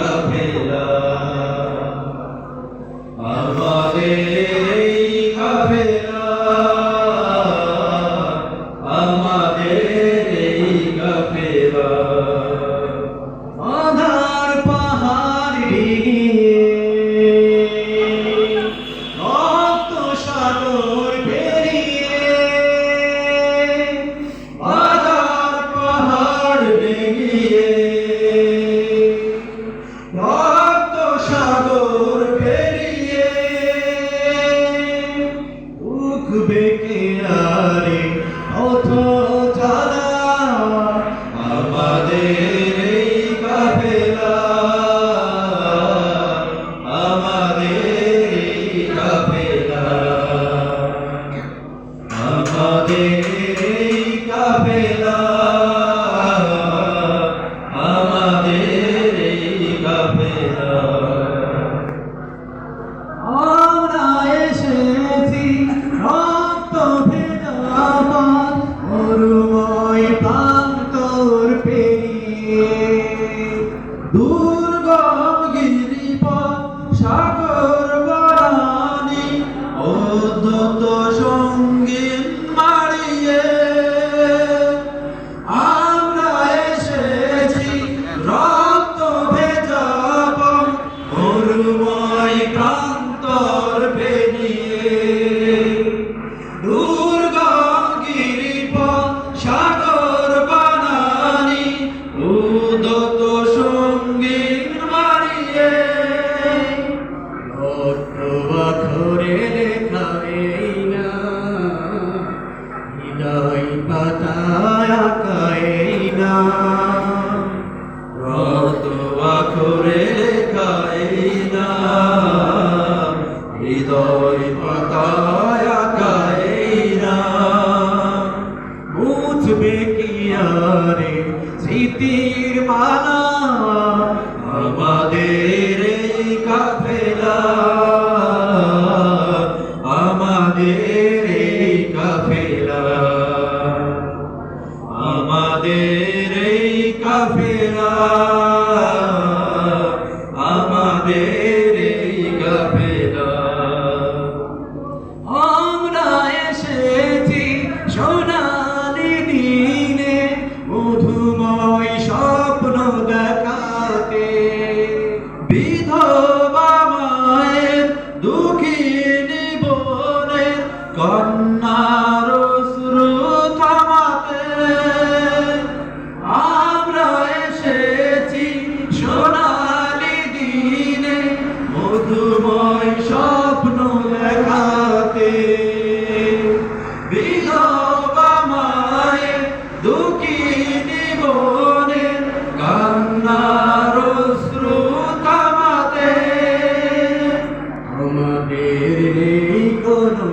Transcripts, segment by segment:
কাফেলা আরে অথ ডাই পাতায় না রত আখরে খাই না হৃদয় পাতায় খাই না বুঝবে কি আরে স্মৃতির মালা আমাদের কাফেলা Amém. রক্তের নেই কোনো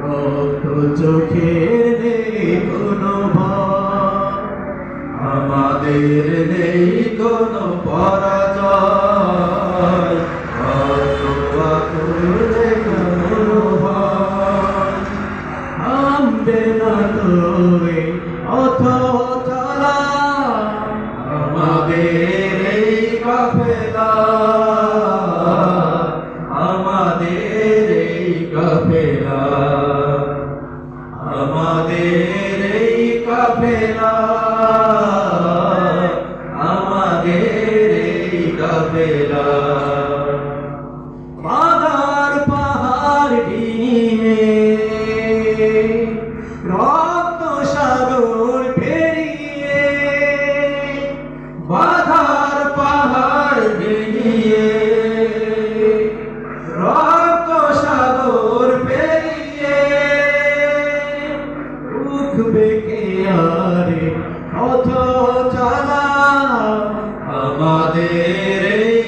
রক্ত চোখের নেই কোনো আমাদের নেই কোনো আমাদের এই কাফেলা যাবে না দেখবে কে আরে? অথ আমাদের এই